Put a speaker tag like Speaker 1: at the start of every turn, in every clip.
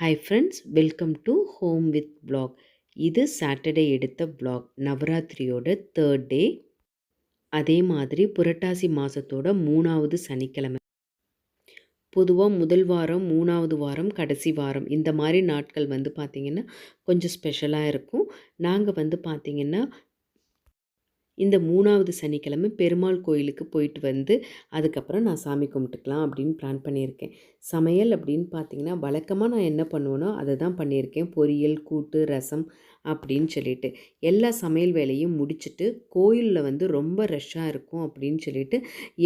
Speaker 1: Hi friends welcome to home with vlog இது Saturday எடுத்த black நவராத்திரியோட தேர்ட் டே அதே மாதிரி புரட்டாசி மாதத்தோட மூணாவது சனிக்கிழமை. பொதுவாக முதல் வாரம் மூணாவது வாரம் கடைசி வாரம் இந்த மாதிரி நாட்கள் வந்து பார்த்திங்கன்னா கொஞ்சம் ஸ்பெஷலாக இருக்கும். நாங்கள் வந்து பார்த்திங்கன்னா இந்த மூணாவது சனிக்கிழமை பெருமாள் கோயிலுக்கு போயிட்டு வந்து அதுக்கப்புறம் நான் சாமி கும்பிட்டுக்கலாம் அப்படின்னு பிளான் பண்ணியிருக்கேன். சமையல் அப்படின்னு பார்த்தீங்கன்னா வழக்கமாக நான் என்ன பண்ணுவேனோ அதை தான் பண்ணியிருக்கேன். பொரியல் கூட்டு ரசம் அப்படின்னு சொல்லிட்டு. எல்லா சமையல் வேலையும் முடிச்சுட்டு கோயிலில் வந்து ரொம்ப ரஷ்ஷாக இருக்கும் அப்படின்னு சொல்லிட்டு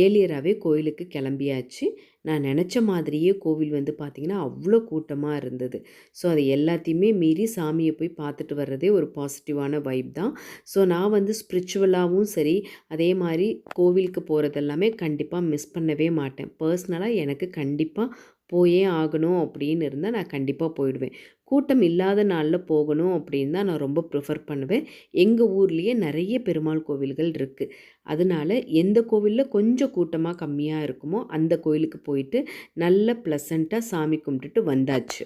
Speaker 1: ஏலியராகவே கோயிலுக்கு கிளம்பியாச்சு. நான் நினச்ச மாதிரியே கோவில் வந்து பார்த்திங்கன்னா அவ்வளோ கூட்டமாக இருந்தது. ஸோ அதை எல்லாத்தையுமே மீறி சாமியை போய் பார்த்துட்டு வர்றதே ஒரு பாசிட்டிவான வைப் தான். ஸோ நான் வந்து ஸ்பிரிச்சுவலாகவும் சரி அதே மாதிரி கோவிலுக்கு போகிறதெல்லாமே கண்டிப்பாக மிஸ் பண்ணவே மாட்டேன். பர்சனலாக எனக்கு கண்டிப்பாக போயே ஆகணும் அப்படின்னு இருந்தால் நான் கண்டிப்பாக போயிடுவேன். கூட்டம் இல்லாத நாளில் போகணும் அப்படின்னு தான் நான் ரொம்ப ப்ரிஃபர் பண்ணுவேன். எங்கள் ஊர்லேயே நிறைய பெருமாள் கோவில்கள் இருக்குது அதனால் எந்த கோவிலில் கொஞ்சம் கூட்டமாக கம்மியாக இருக்குமோ அந்த கோயிலுக்கு போயிட்டு நல்ல ப்ளசண்ட்டாக சாமி கும்பிட்டுட்டு வந்தாச்சு.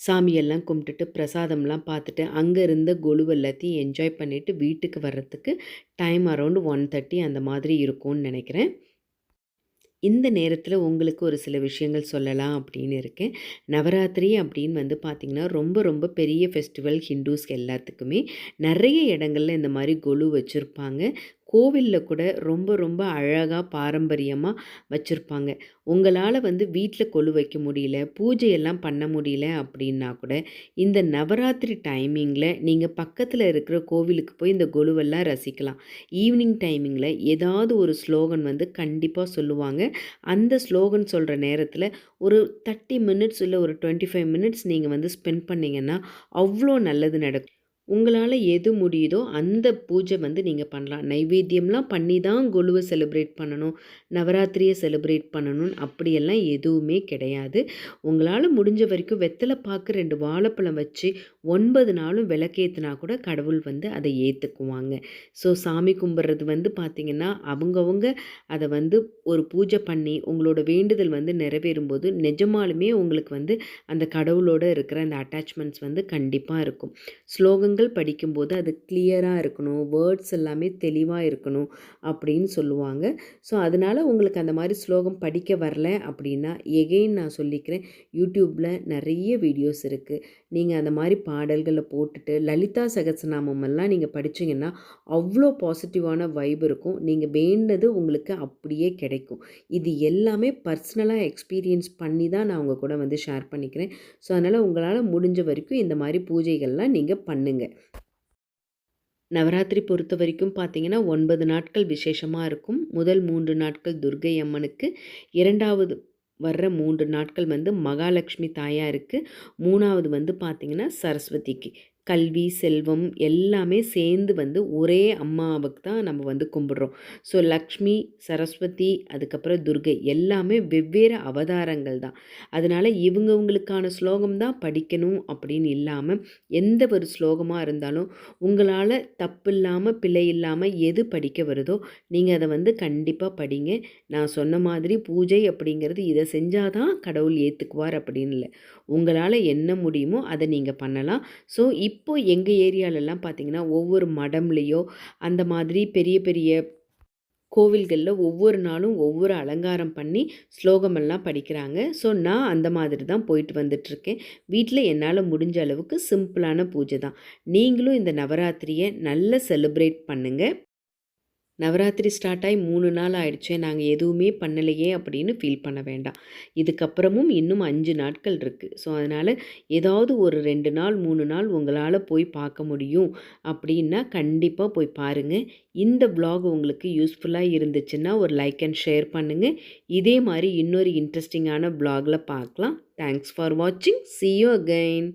Speaker 1: சாமியெல்லாம் கும்பிட்டுட்டு பிரசாதம்லாம் பார்த்துட்டு அங்கே இருந்த கொலு எல்லாத்தையும் என்ஜாய் பண்ணிவிட்டு வீட்டுக்கு வர்றதுக்கு டைம் அரௌண்ட் ஒன் தேர்ட்டி அந்த மாதிரி இருக்கும்னு நினைக்கிறேன். இந்த நேரத்தில் உங்களுக்கு ஒரு சில விஷயங்கள் சொல்லலாம் அப்படின்னு இருக்கேன். நவராத்திரி அப்படின்னு வந்து பார்த்திங்கன்னா ரொம்ப ரொம்ப பெரிய ஃபெஸ்டிவல் ஹிந்துஸ்க்கு எல்லாத்துக்குமே நிறைய இடங்களில் இந்த மாதிரி கொலு வச்சுருப்பாங்க. கோவிலில் கூட ரொம்ப ரொம்ப அழகாக பாரம்பரியமாக வச்சுருப்பாங்க. உங்களால் வந்து வீட்டில் கொலு வைக்க முடியல பூஜையெல்லாம் பண்ண முடியல அப்படின்னா கூட இந்த நவராத்திரி டைமிங்கில் நீங்கள் பக்கத்தில் இருக்கிற கோவிலுக்கு போய் இந்த கொலுவெல்லாம் ரசிக்கலாம். ஈவினிங் டைமிங்கில் ஏதாவது ஒரு ஸ்லோகன் வந்து கண்டிப்பாக சொல்லுவாங்க. அந்த ஸ்லோகன் சொல்கிற நேரத்தில் ஒரு தேர்ட்டி மினிட்ஸ் இல்லை ஒரு டுவெண்ட்டி ஃபைவ் மினிட்ஸ் நீங்கள் வந்து ஸ்பெண்ட் பண்ணிங்கன்னா அவ்வளோ நல்லது நடக்கும். உங்களால் எது முடியுதோ அந்த பூஜை வந்து நீங்கள் பண்ணலாம். நைவேத்தியம்லாம் பண்ணி தான் கொலுவை செலிப்ரேட் பண்ணணும் நவராத்திரியை செலிப்ரேட் பண்ணணும்னு அப்படியெல்லாம் எதுவுமே கிடையாது. உங்களால் முடிஞ்ச வரைக்கும் வெத்தலை பார்க்க ரெண்டு வாழைப்பழம் வச்சு ஒன்பது நாளும் விளக்கேற்றினா கூட கடவுள் வந்து அதை ஏற்றுக்குவாங்க ஸோ சாமி கும்பிட்றது வந்து பார்த்திங்கன்னா அவங்கவுங்க அதை வந்து ஒரு பூஜை பண்ணி உங்களோட வேண்டுதல் வந்து நிறைவேறும்போது நிஜமாலுமே உங்களுக்கு வந்து அந்த கடவுளோட இருக்கிற அந்த அட்டாச்மெண்ட்ஸ் வந்து கண்டிப்பாக இருக்கும். ஸ்லோகங்கள் புத்தகங்கள் படிக்கும்போது அது கிளியராக இருக்கணும் வேர்ட்ஸ் எல்லாமே தெளிவாக இருக்கணும் அப்படின்னு சொல்லுவாங்க. ஸோ அதனால் உங்களுக்கு அந்த மாதிரி ஸ்லோகம் படிக்க வரல அப்படின்னா எகெயின் நான் சொல்லிக்கிறேன் யூடியூப்பில் நிறைய வீடியோஸ் இருக்குது நீங்கள் அந்த மாதிரி பாடல்களை போட்டுட்டு லலிதா சகசநாமமெல்லாம் நீங்கள் படித்தீங்கன்னா அவ்வளோ பாசிட்டிவான வைப் இருக்கும். நீங்கள் வேண்டது உங்களுக்கு அப்படியே கிடைக்கும். இது எல்லாமே பர்சனலாக எக்ஸ்பீரியன்ஸ் பண்ணி தான் நான் உங்கள் கூட வந்து ஷேர் பண்ணிக்கிறேன். ஸோ அதனால் உங்களால் முடிஞ்ச வரைக்கும் இந்த மாதிரி பூஜைகள்லாம் நீங்கள் பண்ணுங்கள் நவராத்திரி பொறுத்த வரைக்கும் பார்த்தீங்கன்னா ஒன்பது நாட்கள் விசேஷமாக இருக்கும். முதல் மூன்று நாட்கள் துர்கை அம்மனுக்கு. இரண்டாவது வர்ற மூன்று நாட்கள் வந்து மகாலட்சுமி தாயாருக்கு. மூணாவது வந்து பார்த்திங்கன்னா சரஸ்வதிக்கு. கல்வி செல்வம் எல்லாமே சேர்ந்து வந்து ஒரே அம்மாவுக்கு தான் நம்ம வந்து கும்பிட்றோம். ஸோ லக்ஷ்மி சரஸ்வதி அதுக்கப்புறம் துர்கை எல்லாமே வெவ்வேறு அவதாரங்கள் தான். அதனால் இவங்கவுங்களுக்கான ஸ்லோகம் தான் படிக்கணும் அப்படின்னு இல்லாமல் எந்த ஒரு ஸ்லோகமாக இருந்தாலும் உங்களால் தப்பு இல்லாமல் பிழை இல்லாமல் எது படிக்க வருதோ நீங்கள் அதை வந்து கண்டிப்பாக படிங்க. நான் சொன்ன மாதிரி பூஜை அப்படிங்கிறது இதை செஞ்சால் தான் கடவுள் ஏற்றுக்குவார் அப்படின்னு இல்லை. உங்களால் என்ன முடியுமோ அதை நீங்கள் பண்ணலாம். ஸோ இப் இப்போ எங்கள் ஏரியாலெல்லாம் பார்த்திங்கன்னா ஒவ்வொரு மடம்லேயோ அந்த மாதிரி பெரிய பெரிய கோவில்களில் ஒவ்வொரு நாளும் ஒவ்வொரு அலங்காரம் பண்ணி ஸ்லோகமெல்லாம் படிக்கிறாங்க. ஸோ நான் அந்த மாதிரி தான் போயிட்டு வந்துட்ருக்கேன். வீட்டில் என்னால் முடிஞ்ச அளவுக்கு சிம்பிளான பூஜை தான். நீங்களும் இந்த நவராத்திரியை நல்லா செலிப்ரேட் பண்ணுங்கள் நவராத்திரி ஸ்டார்ட் ஆகி மூணு நாள் ஆயிடுச்சே நாங்கள் எதுவுமே பண்ணலையே அப்படின்னு ஃபீல் பண்ண வேண்டாம். இதுக்கப்புறமும் இன்னும் அஞ்சு நாட்கள் இருக்குது ஸோ அதனால் ஏதாவது ஒரு ரெண்டு நாள் மூணு நாள் உங்களால் போய் பார்க்க முடியும் அப்படின்னா கண்டிப்பாக போய் பாருங்கள் இந்த ப்ளாக் உங்களுக்கு யூஸ்ஃபுல்லாக இருந்துச்சுன்னா ஒரு லைக் அண்ட் ஷேர் பண்ணுங்கள் இதே மாதிரி இன்னொரு இன்ட்ரெஸ்டிங்கான ப்ளாகில் பார்க்கலாம். தேங்க்ஸ் ஃபார் வாட்சிங் சி யூ அகைன்